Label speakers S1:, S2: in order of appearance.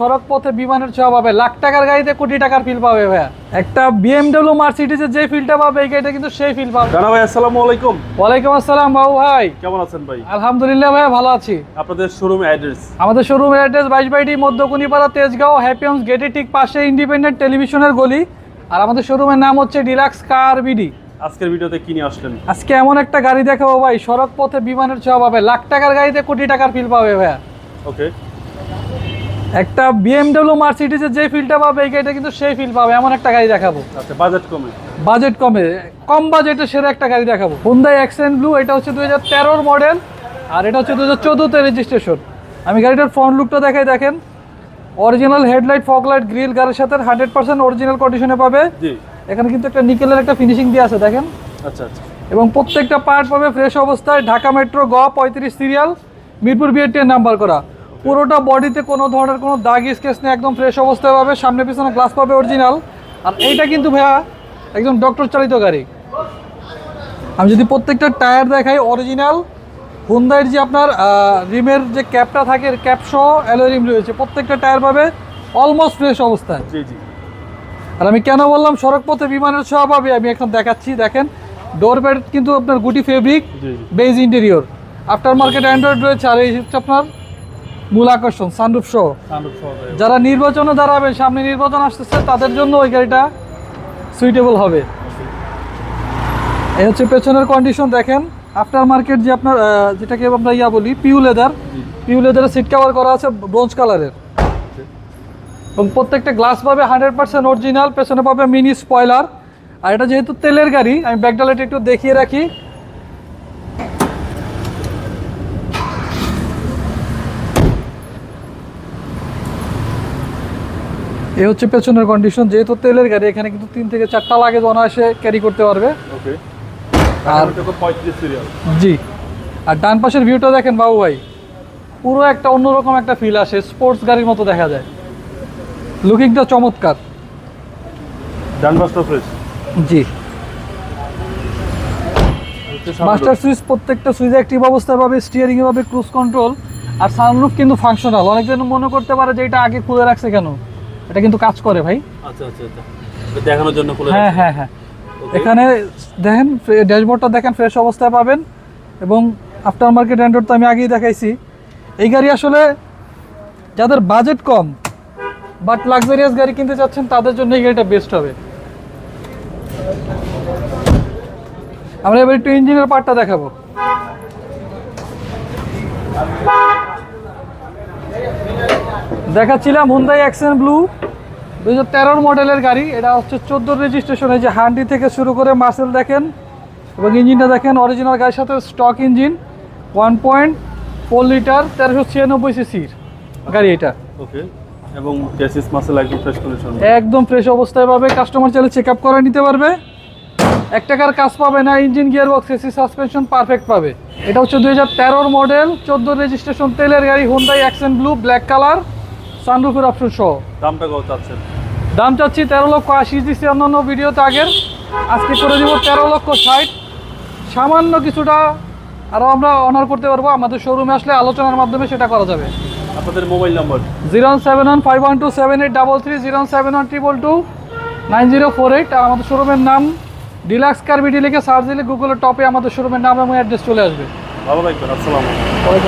S1: সড়ক পথে বিমানের ছোঁয়া পাবে। লাখ টাকার গাড়িতে কোটি টাকার ফিল পাবে ভাইয়া। একটা বিএমডব্লিউ মার্সিডিজের যে ফিলটা পাবে এই গাড়িটা কিন্তু সেই ফিল পাবে।
S2: জানা ভাই আসসালামু আলাইকুম।
S1: ওয়ালাইকুম আসসালাম বাবু ভাই।
S2: কেমন আছেন ভাই?
S1: আলহামদুলিল্লাহ ভাইয়া ভালো আছি।
S2: আপনাদের শোরুম অ্যাড্রেস
S1: আমাদের শোরুম অ্যাড্রেস বাইশ বাইটি মধ্যকুনিপাড়া তেজগাঁও হ্যাপিয়ন্স গেটের ঠিক পাশে ইন্ডিপেন্ডেন্ট টেলিভিশনের গলি। আর আমাদের শোরুমের নাম হচ্ছে ডিলাক্স কার বিডি
S2: আজকের ভিডিওতে কি নিয়ে আসলেন?
S1: আজকে এমন একটা গাড়ি দেখাবো ভাই সড়ক পথে বিমানের ছোঁয়া পাবে। লাখ টাকার গাড়িতে কোটি টাকার ফিল পাবে ভাইয়া।
S2: ওকে
S1: একটা বিএমডব্লিউ মার্সিডিজের যে ফিলটা পাবে এই গাড়িটা কিন্তু সেই ফিল পাবে। এমন একটা গাড়ি দেখাবো।
S2: আচ্ছা বাজেট কমে।
S1: বাজেট কমে। কম বাজেটে সেরা একটা গাড়ি দেখাবো। হুন্দাই অ্যাক্সেন্ট ব্লু এটা হচ্ছে দুই হাজার মডেল আর এটা হচ্ছে দু হাজার চোদ্দোতে রেজিস্ট্রেশন আমি গাড়িটার ফ্রন্ট লুকটা দেখাই দেখেন। অরিজিনাল হেডলাইট ফগলাইট গ্রিল গাড়ির সাথে হান্ড্রেড পার্সেন্ট অরিজিনাল কন্ডিশনে পাবে।
S2: জি।
S1: এখানে কিন্তু একটা নিকেলের একটা ফিনিশিং দিয়ে আছে দেখেন।
S2: আচ্ছা আচ্ছা।
S1: এবং প্রত্যেকটা পার্ট পাবে ফ্রেশ অবস্থায় ঢাকা মেট্রো গ পঁয়ত্রিশ সিরিয়াল মিরপুর বিএটিএ নাম্বার করা। পুরোটা বডিতে কোনো ধরনের কোনো দাগ স্কেচ নেই একদম ফ্রেশ অবস্থায় পাবে সামনে পিছনে গ্লাস পাবে অরিজিনাল আর এইটা কিন্তু ভাইয়া একদম ডক্টর চালিত গাড়ি। আমি যদি প্রত্যেকটা টায়ার দেখাই অরিজিনাল হুন্দাইয়ের যে আপনার রিমের যে ক্যাপটা থাকে ক্যাপ সহ অ্যালোয় রিম রয়েছে প্রত্যেকটা টায়ার পাবে অলমোস্ট ফ্রেশ অবস্থায়।
S2: জি জি।
S1: আর আমি কেন বললাম সড়ক পথে বিমানের ছোঁয়া পাবে আমি এখন দেখাচ্ছি দেখেন। ডোর প্যাড কিন্তু আপনার গুটি fabric base interior after market android রয়েছে আর এই হচ্ছে আপনার মূল আকর্ষণ সানরুফ সহ। যারা নির্বাচনে দাঁড়াবে সামনে নির্বাচন আসতেছে তাদের জন্য ওই গাড়িটা সুইটেবল হবে। এই হচ্ছে পেছনের কন্ডিশন দেখেন। আফটার মার্কেট যে আপনার যেটাকে আমরা ইয়া বলি পিউ লেদার পিউ লেদারের সিট কভার করা আছে ব্রোঞ্জ কালারের এবং প্রত্যেকটা গ্লাস পাবে হান্ড্রেড পার্সেন্ট অরিজিনাল পেছনে পাবে মিনি স্পয়লার আর এটা যেহেতু তেলের গাড়ি আমি ব্যাকডালাটা একটু দেখিয়ে রাখি। এই হচ্ছে পেছনের কন্ডিশন যেহেতু তেলের গাড়ি এখানে কিন্তু তিন থেকে চারটা লাগেজ অনায়াসে ক্যারি করতে পারবে। আর জি। আর ডান পাশের ভিউটা দেখেন বাবু ভাই পুরো একটা অন্যরকম একটা ফিল আসে স্পোর্টস গাড়ির মতো দেখা যায়। লুকিংটা চমৎকার।
S2: ডান বাসটা ফ্রেশ
S1: জি। মাস্টার সুইচ প্রত্যেকটা সুইচ অ্যাক্টিভ অবস্থায় পাবে স্টিয়ারিং এ পাবে ক্রুজ কন্ট্রোল আর সানরুফ কিন্তু ফাংশনাল অনেকজন মনে করতে পারে যে এটা আগে খুলে রাখছে কেন? এটা কিন্তু কাজ করে ভাই।
S2: আচ্ছা আচ্ছা আচ্ছা। দেখানোর জন্য
S1: হ্যাঁ হ্যাঁ হ্যাঁ। এখানে দেখেন ড্যাশবোর্ডটা দেখেন ফ্রেশ অবস্থায় পাবেন। এবং আফটার মার্কেট অ্যান্ড্রয়েড তো আমি আগেই দেখাইছি। এই গাড়ি আসলে যাদের বাজেট কম বাট লাক্সারিয়াস গাড়ি কিনতে চাচ্ছেন তাদের জন্য এই গাড়িটা বেস্ট হবে। আমরা এবার একটু ইঞ্জিনের পার্টটা দেখাবো। দেখাচ্ছিলাম হুন্দাই অ্যাকশন ব্লু দুই হাজার তেরোর মডেলের গাড়ি। এটা হচ্ছে চোদ্দোর রেজিস্ট্রেশন এই যে হান্ডি থেকে শুরু করে মাসেল দেখেন এবং ইঞ্জিনটা দেখেন অরিজিনাল গাড়ির সাথে stock engine one point four litre তেরোশো ছিয়ানব্বই সিসির গাড়ি এটা।
S2: ওকে এবং মাসেল একদম ফ্রেশ কন্ডিশন
S1: একদম ফ্রেশ অবস্থায় পাবে কাস্টমার চাইলে চেক আপ করে নিতে পারবে। এক টাকার কাজ পাবে না engine gear box AC suspension perfect পাবে। এটা হচ্ছে দুই হাজার তেরোর মডেল চোদ্দ রেজিস্ট্রেশন তেলের গাড়ি Hyundai Accent blue black colour সানরুফের option সহ।
S2: দামটা কত চাচ্ছেন?
S1: দাম চাচ্ছি তেরো লক্ষ আশি দিচ্ছি অন্যান্য ভিডিওতে আগের। আজকে করে দিব তেরো লক্ষ ষাট। সামান্য কিছুটা আরও আমরা অনার করতে পারব। আমাদের শোরুমে আসলে আলোচনার মাধ্যমে সেটা করা যাবে।
S2: আপনাদের mobile number
S1: zero seven one five one two seven eight double three zero seven one triple two nine zero four eight. আর আমাদের শোরুমের নাম ডিলাক্স কার বিডি লিখে সার্চ দিলে গুগলের টপে আমাদের শোরুমের নাম এবং অ্যাড্রেস চলে আসবে।
S2: ভালো থাকবেন আসসালামু আলাইকুম।